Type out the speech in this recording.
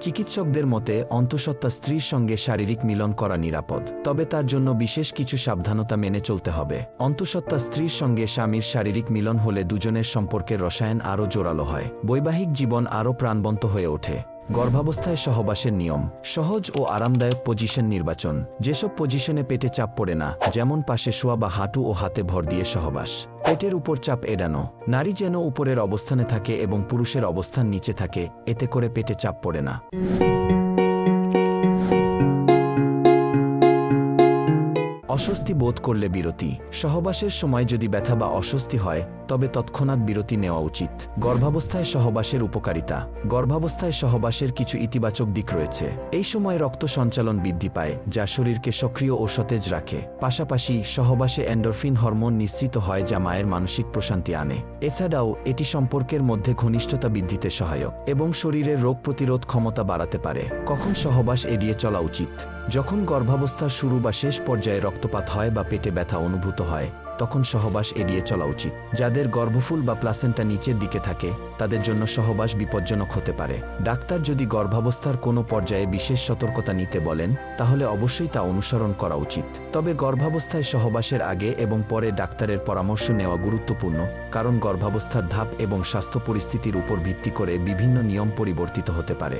চিকিৎসকদের মতে, অন্তঃসত্ত্বা স্ত্রীর সঙ্গে শারীরিক মিলন করা নিরাপদ, তবে তার জন্য বিশেষ কিছু সাবধানতা মেনে চলতে হবে। অন্তঃসত্ত্বা স্ত্রীর সঙ্গে স্বামীর শারীরিক মিলন হলে দুজনের সম্পর্কের রসায়ন আরও জোরালো হয়। বৈবাহিক জীবন আরও প্রাণবন্ত হয়ে ওঠে। গর্ভাবস্থায় সহবাসের নিয়ম, সহজ ও আরামদায়ক পজিশন নির্বাচন। যেসব পজিশনে পেটে চাপ পড়ে না, যেমন পাশে শোয়া বা হাঁটু ও হাতে ভর দিয়ে সহবাস। পেটের উপর চাপ এড়ানো। নারী যেন উপরের অবস্থানে থাকে এবং পুরুষের অবস্থান নিচে থাকে, এতে করে পেটে চাপ পড়ে না। অস্বস্তি বোধ করলে বিরতি। সহবাসের সময় যদি ব্যথা বা অস্বস্তি হয় তবে তৎক্ষণাৎ বিরতি নেওয়া উচিত। গর্ভাবস্থায় সহবাসের উপকারিতা। গর্ভাবস্থায় সহবাসের কিছু ইতিবাচক দিক রয়েছে। এই সময় রক্ত সঞ্চালন বৃদ্ধি পায়, যা শরীরকে সক্রিয় ও সতেজ রাখে। পাশাপাশি সহবাসে এন্ডোরফিন হরমোন নিঃসৃত হয়, যা মায়ের মানসিক প্রশান্তি আনে। এছাড়াও, এটি সম্পর্কের মধ্যে ঘনিষ্ঠতা বৃদ্ধিতে সহায়ক এবং শরীরের রোগ প্রতিরোধ ক্ষমতা বাড়াতে পারে। কখন সহবাস এড়িয়ে চলা উচিত? যখন গর্ভাবস্থার শুরু বা শেষ পর্যায়ে রক্তপাত হয় বা পেটে ব্যথা অনুভূত হয় তখন সহবাস এড়িয়ে চলা উচিত। যাদের গর্ভফুল বা প্লাসেন্টা নিচের দিকে থাকে, তাদের জন্য সহবাস বিপজ্জনক হতে পারে। ডাক্তার যদি গর্ভাবস্থার কোনো পর্যায়ে বিশেষ সতর্কতা নিতে বলেন, তাহলে অবশ্যই তা অনুসরণ করা উচিত। তবে গর্ভাবস্থায় সহবাসের আগে এবং পরে ডাক্তারের পরামর্শ নেওয়া গুরুত্বপূর্ণ, কারণ গর্ভাবস্থার ধাপ এবং স্বাস্থ্য পরিস্থিতির উপর ভিত্তি করে বিভিন্ন নিয়ম পরিবর্তিত হতে পারে।